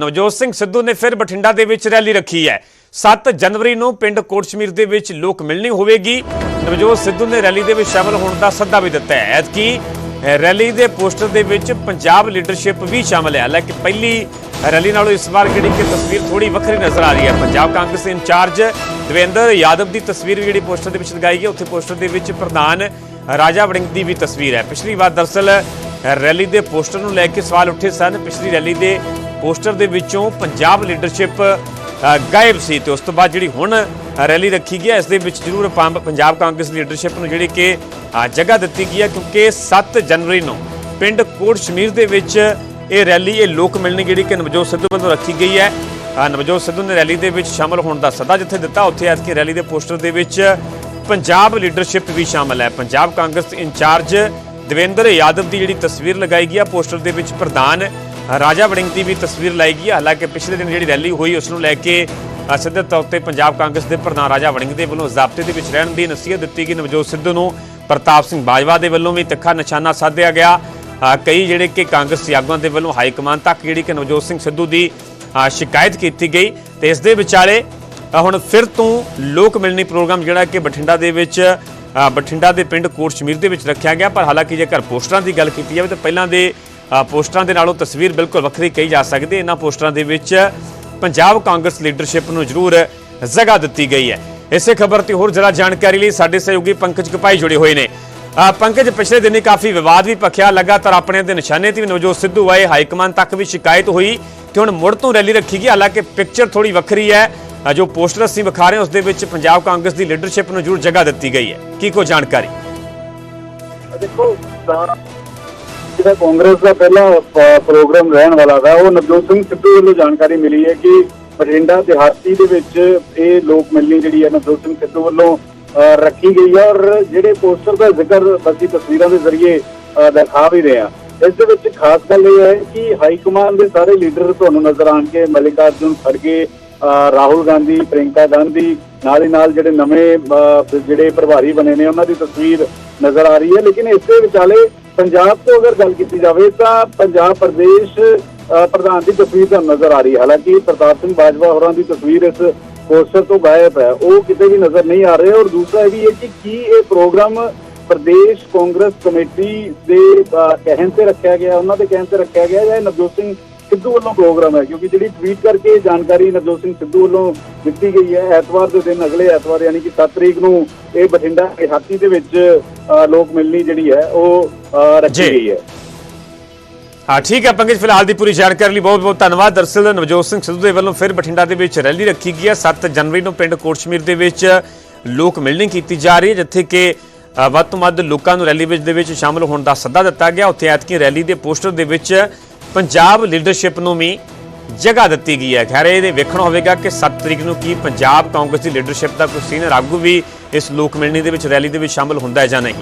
ਨਵਜੋਤ ਸਿੰਘ ਸਿੱਧੂ ਨੇ ਫਿਰ ਬਠਿੰਡਾ ਦੇ ਵਿੱਚ ਰੈਲੀ ਰੱਖੀ ਹੈ। 7 ਜਨਵਰੀ ਨੂੰ ਪਿੰਡ ਕੋਟਸ਼ਮੀਰ ਦੇ ਵਿੱਚ ਲੋਕ ਮਿਲਣੀ ਹੋਵੇਗੀ। ਨਵਜੋਤ ਸਿੱਧੂ ਨੇ ਰੈਲੀ ਦੇ ਵਿੱਚ ਸ਼ਾਮਲ ਹੋਣ ਦਾ ਸੱਦਾ ਵੀ ਦਿੱਤਾ ਹੈ। ਐਤਕੀ ਰੈਲੀ ਦੇ ਪੋਸਟਰ ਦੇ ਵਿੱਚ ਪੰਜਾਬ ਲੀਡਰਸ਼ਿਪ ਵੀ ਸ਼ਾਮਲ ਹੈ। ਹਾਲਾਂਕਿ ਪਹਿਲੀ ਰੈਲੀ ਨਾਲੋਂ ਇਸ ਵਾਰ ਜਿਹੜੀ ਕਿ ਤਸਵੀਰ ਥੋੜੀ ਵੱਖਰੀ ਨਜ਼ਰ ਆ ਰਹੀ ਹੈ। ਪੰਜਾਬ ਕਾਂਗਰਸ ਦੇ ਇੰਚਾਰਜ ਦਵਿੰਦਰ ਯਾਦਵ ਦੀ ਤਸਵੀਰ ਵੀ ਜਿਹੜੀ ਪੋਸਟਰ ਦੇ ਵਿੱਚ ਲਗਾਈ ਗਈ ਉੱਥੇ ਪੋਸਟਰ ਦੇ ਵਿੱਚ ਪ੍ਰਧਾਨ ਰਾਜਾ ਵੜਿੰਗ ਦੀ ਵੀ ਤਸਵੀਰ ਹੈ। ਪਿਛਲੀ ਵਾਰ ਦਰਸਲ ਰੈਲੀ ਦੇ ਪੋਸਟਰ ਨੂੰ ਲੈ ਕੇ ਸਵਾਲ ਉੱਠੇ ਸਨ। ਪਿਛਲੀ ਰੈਲੀ ਦੇ ਪੋਸਟਰ ਦੇ ਵਿੱਚੋਂ ਪੰਜਾਬ ਲੀਡਰਸ਼ਿਪ ਗਾਇਬ ਸੀ ਤੇ ਉਸ ਤੋਂ ਬਾਅਦ ਜਿਹੜੀ ਹੁਣ ਰੈਲੀ ਰੱਖੀ ਗਈ ਹੈ, ਇਸ ਦੇ ਵਿੱਚ ਜ਼ਰੂਰ ਪੰਜਾਬ ਕਾਂਗਰਸ ਲੀਡਰਸ਼ਿਪ ਨੂੰ ਜਿਹੜੀ ਕਿ ਜਗ੍ਹਾ ਦਿੱਤੀ ਗਈ ਹੈ ਕਿਉਂਕਿ 7 ਜਨਵਰੀ ਨੂੰ ਪਿੰਡ ਕੋਟ ਸ਼ਮੀਰ ਦੇ ਵਿੱਚ ਇਹ ਰੈਲੀ, ਇਹ ਲੋਕ ਮਿਲਣੀ ਜਿਹੜੀ ਕਿ ਨਵਜੋਤ ਸਿੱਧੂ ਵੱਲੋਂ ਰੱਖੀ ਗਈ ਹੈ। ਨਵਜੋਤ ਸਿੱਧੂ ਨੇ ਰੈਲੀ ਦੇ ਵਿੱਚ ਸ਼ਾਮਲ ਹੋਣ ਦਾ ਸੱਦਾ ਜਿੱਥੇ ਦਿੱਤਾ, ਉੱਥੇ ਅੱਜ ਕੇ ਰੈਲੀ ਦੇ ਪੋਸਟਰ ਦੇ ਵਿੱਚ ਪੰਜਾਬ ਲੀਡਰਸ਼ਿਪ ਵੀ ਸ਼ਾਮਲ ਹੈ। ਪੰਜਾਬ ਕਾਂਗਰਸ ਇੰਚਾਰਜ ਦਵਿੰਦਰ ਯਾਦਵ ਦੀ ਜਿਹੜੀ ਤਸਵੀਰ ਲਗਾਈ ਗਈ ਹੈ, ਪੋਸਟਰ ਦੇ ਵਿੱਚ ਪ੍ਰਧਾਨ ਰਾਜਾ ਵੜਿੰਗ ਦੀ ਵੀ ਤਸਵੀਰ ਲਾਈ ਗਈ ਹੈ। ਹਾਲਾਂਕਿ ਪਿਛਲੇ ਦਿਨ ਜਿਹੜੀ ਰੈਲੀ ਹੋਈ, ਉਸ ਨੂੰ ਲੈ ਕੇ ਸਿੱਧੇ ਤੌਰ ਤੇ ਪੰਜਾਬ ਕਾਂਗਰਸ ਦੇ ਪ੍ਰਧਾਨ ਰਾਜਾ ਵੜਿੰਗ ਦੇ ਵੱਲੋਂ ਜ਼ਾਬਤੇ ਦੇ ਵਿੱਚ ਰਹਿਣ ਦੀ ਨਸੀਹਤ ਦਿੱਤੀ ਗਈ। ਨਵਜੋਤ ਸਿੱਧੂ ਨੂੰ ਪ੍ਰਤਾਪ ਸਿੰਘ ਬਾਜਵਾ ਦੇ ਵੱਲੋਂ ਵੀ ਤਿੱਖਾ ਨਿਸ਼ਾਨਾ ਸਾਧਿਆ ਗਿਆ। ਕਈ ਜਿਹੜੇ ਕਿ ਕਾਂਗਰਸੀ ਆਗੂਆਂ ਦੇ ਵੱਲੋਂ ਹਾਈ ਕਮਾਨ ਤੱਕ ਜਿਹੜੀ ਕਿ ਨਵਜੋਤ ਸਿੰਘ ਸਿੱਧੂ ਦੀ ਸ਼ਿਕਾਇਤ ਕੀਤੀ ਗਈ ਤੇ ਇਸ ਦੇ ਵਿਚਾਲੇ ਹੁਣ ਫਿਰ ਤੋਂ ਲੋਕ ਮਿਲਣੀ ਪ੍ਰੋਗਰਾਮ ਜਿਹੜਾ ਕਿ ਬਠਿੰਡਾ ਦੇ ਵਿੱਚ ਬਠਿੰਡਾ ਦੇ ਪਿੰਡ ਕੋਟ ਸ਼ਮੀਰ ਦੇ ਵਿੱਚ ਰੱਖਿਆ ਗਿਆ। ਪਰ ਹਾਲਾਂਕਿ ਜੇਕਰ ਪੋਸਟਰਾਂ ਦੀ ਗੱਲ ਕੀਤੀ ਜਾਵੇ ਤਾਂ ਪਹਿਲਾਂ ਦੇ ਪੋਸਟਰਾਂ ਦੇ ਨਾਲੋਂ ਤਸਵੀਰ ਬਿਲਕੁਲ ਵੱਖਰੀ ਕਹੀ ਜਾ ਸਕਦੀ ਹੈ। ਇਹਨਾਂ ਪੋਸਟਰਾਂ ਦੇ ਵਿੱਚ ਪੰਜਾਬ ਕਾਂਗਰਸ ਲੀਡਰਸ਼ਿਪ ਨੂੰ ਜ਼ਰੂਰ ਜਗ੍ਹਾ ਦਿੱਤੀ ਗਈ ਹੈ। ਇਸੇ ਖਬਰ ਤੇ ਹੋਰ ਜਰਾ ਜਾਣਕਾਰੀ ਲਈ ਸਾਡੇ ਸਹਿਯੋਗੀ ਪੰਕਜ ਕਪਾਈ ਜੁੜੇ ਹੋਏ ਨੇ। ਪੰਕਜ, ਪਿਛਲੇ ਦਿਨੀ ਕਾਫੀ ਵਿਵਾਦ ਵੀ ਪਖਿਆ ਲਗਾਤਾਰ ਆਪਣੇ ਦੇ ਨਿਸ਼ਾਨੇ ਤੇ ਵੀ ਨਵਜੋਤ ਸਿੱਧੂ ਆਏ। ਹਾਈਕਮਾਨ ਤੱਕ ਵੀ ਸ਼ਿਕਾਇਤ ਹੋਈ ਕਿ ਹੁਣ ਮੁੜ ਤੋਂ ਰੈਲੀ ਰੱਖੀ ਗਈ। ਹਾਲਾਂਕਿ ਪਿਕਚਰ ਥੋੜੀ ਵੱਖਰੀ ਹੈ। ਜੋ ਪੋਸਟਰ ਅਸੀਂ ਵਿਖਾ ਰਹੇ ਹਾਂ, ਉਸ ਦੇ ਵਿੱਚ ਪੰਜਾਬ ਕਾਂਗਰਸ ਦੀ ਲੀਡਰਸ਼ਿਪ ਨੂੰ ਜ਼ਰੂਰ ਜਗ੍ਹਾ ਦਿੱਤੀ ਗਈ ਹੈ। ਕੀ ਕੋ ਜਾਣਕਾਰੀ? ਦੇਖੋ ਜਿਹੜਾ ਕਾਂਗਰਸ ਦਾ ਪਹਿਲਾ ਪ੍ਰੋਗਰਾਮ ਰਹਿਣ ਵਾਲਾ ਦਾ ਉਹ ਨਵਜੋਤ ਸਿੰਘ ਸਿੱਧੂ ਵੱਲੋਂ ਜਾਣਕਾਰੀ ਮਿਲੀ ਹੈ ਕਿ ਬਠਿੰਡਾ ਦਿਹਾਤੀ ਦੇ ਵਿੱਚ ਇਹ ਲੋਕ ਮਿਲਣੀ ਜਿਹੜੀ ਹੈ ਨਵਜੋਤ ਸਿੰਘ ਸਿੱਧੂ ਵੱਲੋਂ ਅ, ਰੱਖੀ ਗਈ ਹੈ ਔਰ ਜਿਹੜੇ ਪੋਸਟਰ ਦਾ ਜ਼ਿਕਰ ਅਸੀਂ ਤਸਵੀਰਾਂ ਦੇ ਜ਼ਰੀਏ ਦਿਖਾ ਵੀ ਰਹੇ ਇਸ ਦੇ ਵਿੱਚ ਖਾਸ ਗੱਲ ਇਹ ਹੈ ਕਿ ਹਾਈ ਕਮਾਂਡ ਦੇ ਸਾਰੇ ਲੀਡਰ ਤੁਹਾਨੂੰ ਨਜ਼ਰ ਆਣਗੇ ਮਲਿਕਾਰਜੁਨ ਖੜਗੇ ਅ, ਰਾਹੁਲ ਗਾਂਧੀ ਪ੍ਰਿੰਕਾ ਗਾਂਧੀ ਨਾਲ ਹੀ ਨਾਲ ਜਿਹੜੇ ਨਵੇਂ ਅ, ਜਿਹੜੇ ਪ੍ਰਭਾਰੀ ਬਣੇ ਨੇ ਉਹਨਾਂ ਦੀ ਤਸਵੀਰ ਨਜ਼ਰ ਆ ਰਹੀ ਹੈ। ਲੇਕਿਨ ਇਸ ਦੇ ਵਿਚਾਲੇ ਪੰਜਾਬ ਤੋਂ ਅਗਰ ਗੱਲ ਕੀਤੀ ਜਾਵੇ ਤਾਂ ਪੰਜਾਬ ਪ੍ਰਦੇਸ਼ ਪ੍ਰਧਾਨ ਦੀ ਤਸਵੀਰ ਤਾਂ ਨਜ਼ਰ ਆ ਰਹੀ ਹੈ। ਹਾਲਾਂਕਿ ਪ੍ਰਤਾਪ ਸਿੰਘ ਬਾਜਵਾ ਹੋਰਾਂ ਦੀ ਤਸਵੀਰ ਇਸ ਪੋਸਟਰ ਤੋਂ ਗਾਇਬ ਹੈ। ਉਹ ਕਿਤੇ ਵੀ ਨਜ਼ਰ ਨਹੀਂ ਆ ਰਹੇ। ਔਰ ਦੂਸਰਾ ਇਹ ਵੀ ਹੈ ਕਿ ਕੀ ਇਹ ਪ੍ਰੋਗਰਾਮ ਪ੍ਰਦੇਸ਼ ਕਾਂਗਰਸ ਕਮੇਟੀ ਦੇ ਕਹਿਣ ਤੇ ਰੱਖਿਆ ਗਿਆ, ਉਹਨਾਂ ਦੇ ਕਹਿਣ ਤੇ ਰੱਖਿਆ ਗਿਆ ਜਾਂ ਨਵਜੋਤ ਸਿੰਘ ਸਿੱਧੂ ਵੱਲੋਂ ਪ੍ਰੋਗਰਾਮ ਹੈ ਕਿਉਂਕਿ ਜਿਹੜੀ ਟਵੀਟ ਕਰਕੇ ਜਾਣਕਾਰੀ ਨਵਜੋਤ ਸਿੰਘ ਸਿੱਧੂ ਵੱਲੋਂ ਦਿੱਤੀ ਗਈ ਹੈ ਐਤਵਾਰ ਦੇ ਦਿਨ ਅਗਲੇ ਐਤਵਾਰ ਯਾਨੀ ਕਿ 7 ਤਰੀਕ ਨੂੰ ਇਹ ਬਠਿੰਡਾ ਦਿਹਾਤੀ ਦੇ ਵਿੱਚ ਲੋਕ ਮਿਲਣੀ ਜਿਹੜੀ ਹੈ ਉਹ ਰੱਖੀ। ਗਈ ਹੈ। ਹਾਂ ਠੀਕ ਹੈ ਪੰਕਜ ਫਿਲਹਾਲ ਦੀ ਪੂਰੀ ਜਾਣਕਾਰੀ ਲਈ ਬਹੁਤ ਬਹੁਤ ਧੰਨਵਾਦ। ਦਰਸਲ ਨਵਜੋਤ ਸਿੰਘ ਸਿੱਧੂ ਦੇ ਵੱਲੋਂ ਫਿਰ ਬਠਿੰਡਾ ਦੇ ਵਿੱਚ ਰੈਲੀ ਰੱਖੀ ਗਈ ਹੈ। 7 ਜਨਵਰੀ ਨੂੰ ਪਿੰਡ ਕੋਟਸ਼ਮੀਰ ਦੇ ਵਿੱਚ ਲੋਕ ਮਿਲਣੀ ਕੀਤੀ ਜਾ ਰਹੀ ਹੈ ਜਿੱਥੇ ਕਿ ਵੱਧ ਤੋਂ ਵੱਧ ਲੋਕਾਂ ਨੂੰ ਰੈਲੀ ਵਿੱਚ ਦੇ ਵਿੱਚ ਸ਼ਾਮਲ ਹੋਣ ਦਾ ਸੱਦਾ ਦਿੱਤਾ ਗਿਆ। ਉੱਥੇ ਐਤਕੀ ਰੈਲੀ ਦੇ ਪੋਸਟਰ ਦੇ ਵਿੱਚ ਪੰਜਾਬ ਲੀਡਰਸ਼ਿਪ ਨੂੰ ਵੀ ਜਗ੍ਹਾ ਦਿੱਤੀ ਗਈ ਹੈ। ਖੈਰ ਇਹਦੇ ਵੇਖਣਾ ਹੋਵੇਗਾ ਕਿ 7 ਤਰੀਕ ਨੂੰ ਕੀ ਪੰਜਾਬ ਕਾਂਗਰਸ ਦੀ ਲੀਡਰਸ਼ਿਪ ਦਾ ਕੋਈ ਸੀਨੀਅਰ ਆਗੂ ਵੀ ਇਸ ਲੋਕ ਮਿਲਣੀ ਦੇ ਵਿੱਚ ਰੈਲੀ ਦੇ ਵਿੱਚ ਸ਼ਾਮਲ ਹੁੰਦਾ ਹੈ ਜਾਂ ਨਹੀਂ।